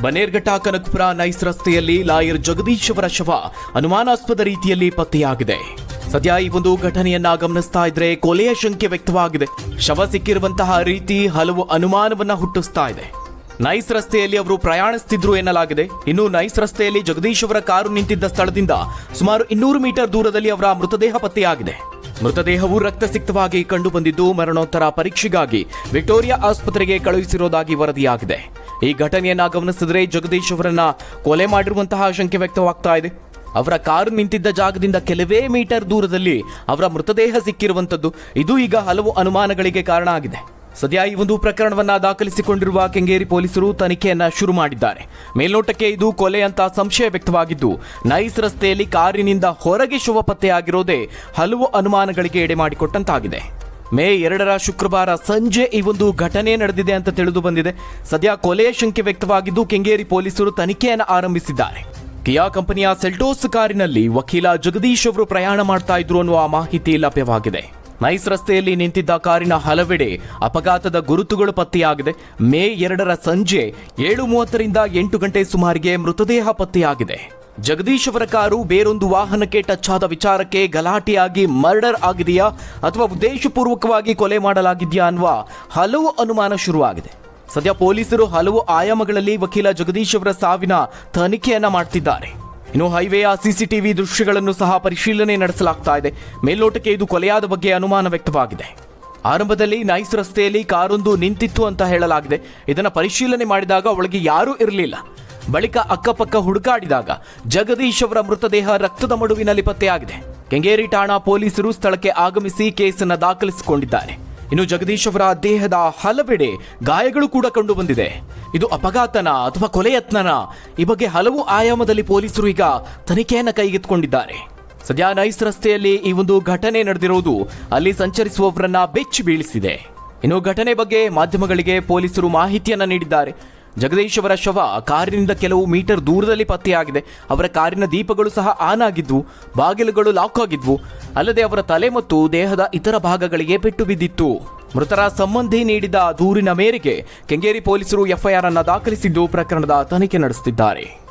Bannerghatta Kanakapura nice ರಸ್ತೆಯಲ್ಲಿ lawyer Jagadish ಅವರ ಶವ ಅನುಮಾನಾಸ್ಪದ ರೀತಿಯಲ್ಲಿ ಪತ್ತೆಯಾಗಿದೆ. ಸದ್ಯ ಈ ಒಂದು ಘಟನೆಯನ್ನ ಗಮನಿಸ್ತಾ ಇದ್ರೆ ಕೊಲೆಯ ಶಂಕೆ ವ್ಯಕ್ತವಾಗಿದೆ. ಶವ ಸಿಕ್ಕಿರುವಂತಹ ರೀತಿ ಹಲವು ಅನುಮಾನವನ್ನ ಹುಟ್ಟಿಸ್ತಾ ಇದೆ. ನೈಸ್ ರಸ್ತೆಯಲ್ಲಿ ಅವರು ಪ್ರಯಾಣಿಸುತ್ತಿದ್ರು ಎನ್ನಲಾಗಿದೆ. ಇನ್ನು ನೈಸ್ ರಸ್ತೆಯಲ್ಲಿ ಜಗದೀಶ್ ಅವರ ಕಾರು ನಿಂತಿದ್ದ ಸ್ಥಳದಿಂದ ಸುಮಾರು ಇನ್ನೂರು ಮೀಟರ್ ದೂರದಲ್ಲಿ ಅವರ ಮೃತದೇಹ ಪತ್ತೆಯಾಗಿದೆ. ಮೃತದೇಹವು ರಕ್ತಸಿಕ್ತವಾಗಿ ಕಂಡುಬಂದಿದ್ದು ಮರಣೋತ್ತರ ಪರೀಕ್ಷೆಗಾಗಿ ವಿಕ್ಟೋರಿಯಾ ಆಸ್ಪತ್ರೆಗೆ ಕಳುಹಿಸಿರುವುದಾಗಿ ವರದಿಯಾಗಿದೆ. ಈ ಘಟನೆಯನ್ನ ಗಮನಿಸಿದ್ರೆ ಜಗದೀಶ್ ಅವರನ್ನ ಕೊಲೆ ಮಾಡಿರುವಂತಹ ಶಂಕೆ ವ್ಯಕ್ತವಾಗ್ತಾ ಇದೆ. ಅವರ ಕಾರು ನಿಂತಿದ್ದ ಜಾಗದಿಂದ ಕೆಲವೇ ಮೀಟರ್ ದೂರದಲ್ಲಿ ಅವರ ಮೃತದೇಹ ಸಿಕ್ಕಿರುವಂತದ್ದು ಇದು ಈಗ ಹಲವು ಅನುಮಾನಗಳಿಗೆ ಕಾರಣ ಆಗಿದೆ. ಸದ್ಯ ಈ ಒಂದು ಪ್ರಕರಣವನ್ನ ದಾಖಲಿಸಿಕೊಂಡಿರುವ ಕೆಂಗೇರಿ ಪೊಲೀಸರು ತನಿಖೆಯನ್ನ ಶುರು ಮಾಡಿದ್ದಾರೆ. ಮೇಲ್ನೋಟಕ್ಕೆ ಇದು ಕೊಲೆ ಅಂತ ಸಂಶಯ ವ್ಯಕ್ತವಾಗಿದ್ದು, ನೈಸ್ ರಸ್ತೆಯಲ್ಲಿ ಕಾರಿನಿಂದ ಹೊರಗೆ ಶುಭ ಪತ್ತೆಯಾಗಿರೋದೇ ಹಲವು ಅನುಮಾನಗಳಿಗೆ ಎಡೆ ಮಾಡಿಕೊಟ್ಟಂತಾಗಿದೆ. ಮೇ ಎರಡರ ಶುಕ್ರವಾರ ಸಂಜೆ ಈ ಒಂದು ಘಟನೆ ನಡೆದಿದೆ ಅಂತ ತಿಳಿದು ಬಂದಿದೆ. ಸದ್ಯ ಕೊಲೆಯ ಶಂಕೆ ವ್ಯಕ್ತವಾಗಿದ್ದು, ಕೆಂಗೇರಿ ಪೊಲೀಸರು ತನಿಖೆಯನ್ನು ಆರಂಭಿಸಿದ್ದಾರೆ. ಕಿಯಾ ಕಂಪನಿಯ ಸೆಲ್ಟೋಸ್ ಕಾರಿನಲ್ಲಿ ವಕೀಲ ಜಗದೀಶ್ ಅವರು ಪ್ರಯಾಣ ಮಾಡ್ತಾ ಇದ್ರು ಅನ್ನುವ ಮಾಹಿತಿ ಲಭ್ಯವಾಗಿದೆ. ನೈಸ್ ರಸ್ತೆಯಲ್ಲಿ ನಿಂತಿದ್ದ ಕಾರಿನ ಹಲವೆಡೆ ಅಪಘಾತದ ಗುರುತುಗಳು ಪತ್ತೆಯಾಗಿದೆ. ಮೇ ಎರಡರ ಸಂಜೆ ಏಳು ಮೂವತ್ತರಿಂದ ಎಂಟು ಗಂಟೆ ಸುಮಾರಿಗೆ ಮೃತದೇಹ ಪತ್ತೆಯಾಗಿದೆ. ಜಗದೀಶ್ ಅವರ ಕಾರು ಬೇರೊಂದು ವಾಹನಕ್ಕೆ ಟಚ್ ಆದ ವಿಚಾರಕ್ಕೆ ಗಲಾಟೆಯಾಗಿ ಮರ್ಡರ್ ಆಗಿದೆಯಾ ಅಥವಾ ಉದ್ದೇಶಪೂರ್ವಕವಾಗಿ ಕೊಲೆ ಮಾಡಲಾಗಿದೆಯಾ ಅನ್ನುವ ಹಲವು ಅನುಮಾನ ಶುರುವಾಗಿದೆ. ಸದ್ಯ ಪೊಲೀಸರು ಹಲವು ಆಯಾಮಗಳಲ್ಲಿ ವಕೀಲ ಜಗದೀಶ್ ಅವರ ಸಾವಿನ ತನಿಖೆಯನ್ನ ಮಾಡ್ತಿದ್ದಾರೆ. ಇನ್ನು ಹೈವೇಯ ಸಿಸಿಟಿವಿ ದೃಶ್ಯಗಳನ್ನು ಸಹ ಪರಿಶೀಲನೆ ನಡೆಸಲಾಗ್ತಾ ಇದೆ. ಮೇಲ್ನೋಟಕ್ಕೆ ಇದು ಕೊಲೆಯಾದ ಬಗ್ಗೆ ಅನುಮಾನ ವ್ಯಕ್ತವಾಗಿದೆ. ಆರಂಭದಲ್ಲಿ ನೈಸ್ ರಸ್ತೆಯಲ್ಲಿ ಕಾರೊಂದು ನಿಂತಿತ್ತು ಅಂತ ಹೇಳಲಾಗಿದೆ. ಇದನ್ನು ಪರಿಶೀಲನೆ ಮಾಡಿದಾಗ ಒಳಗೆ ಯಾರೂ ಇರಲಿಲ್ಲ. ಬಳಿಕ ಅಕ್ಕಪಕ್ಕ ಹುಡುಕಾಡಿದಾಗ ಜಗದೀಶ್ ಅವರ ಮೃತದೇಹ ರಕ್ತದ ಮಡುವಿನಲ್ಲಿ ಪತ್ತೆಯಾಗಿದೆ. ಕೆಂಗೇರಿ ಠಾಣಾ ಪೊಲೀಸರು ಸ್ಥಳಕ್ಕೆ ಆಗಮಿಸಿ ಕೇಸನ್ನು ದಾಖಲಿಸಿಕೊಂಡಿದ್ದಾರೆ. ಇನ್ನು ಜಗದೀಶ್ ಅವರ ದೇಹದ ಹಲವೆಡೆ ಗಾಯಗಳು ಕೂಡ ಕಂಡು ಬಂದಿದೆ ಇದು ಅಪಘಾತನ ಅಥವಾ ಕೊಲೆ ಯತ್ನನ ಈ ಬಗ್ಗೆ ಹಲವು ಆಯಾಮದಲ್ಲಿ ಪೊಲೀಸರು ಈಗ ತನಿಖೆಯನ್ನು ಕೈಗೆತ್ತಿಕೊಂಡಿದ್ದಾರೆ. ಸದ್ಯ ನೈಸ್ ರಸ್ತೆಯಲ್ಲಿ ಈ ಒಂದು ಘಟನೆ ನಡೆದಿರುವುದು ಅಲ್ಲಿ ಸಂಚರಿಸುವವರನ್ನ ಬೆಚ್ಚಿ ಬೀಳಿಸಿದೆ. ಇನ್ನು ಘಟನೆ ಬಗ್ಗೆ ಮಾಧ್ಯಮಗಳಿಗೆ ಪೊಲೀಸರು ಮಾಹಿತಿಯನ್ನ ನೀಡಿದ್ದಾರೆ. ಜಗದೀಶ್ ಅವರ ಶವ ಕಾರಿನಿಂದ ಕೆಲವು ಮೀಟರ್ ದೂರದಲ್ಲಿ ಪತ್ತೆಯಾಗಿದೆ. ಅವರ ಕಾರಿನ ದೀಪಗಳು ಸಹ ಆನ್ ಆಗಿದ್ವು. ಬಾಗಿಲುಗಳು ಲಾಕ್ ಆಗಿದ್ವು. ಅಲ್ಲದೆ ಅವರ ತಲೆ ಮತ್ತು ದೇಹದ ಇತರ ಭಾಗಗಳಿಗೆ ಪೆಟ್ಟು ಬಿದ್ದಿತ್ತು. ಮೃತರ ಸಂಬಂಧಿ ನೀಡಿದ ದೂರಿನ ಮೇರೆಗೆ ಕೆಂಗೇರಿ ಪೊಲೀಸರು ಎಫ್ಐಆರ್ ಅನ್ನು ದಾಖಲಿಸಿದ್ದು ಪ್ರಕರಣದ ತನಿಖೆ ನಡೆಸುತ್ತಿದ್ದಾರೆ.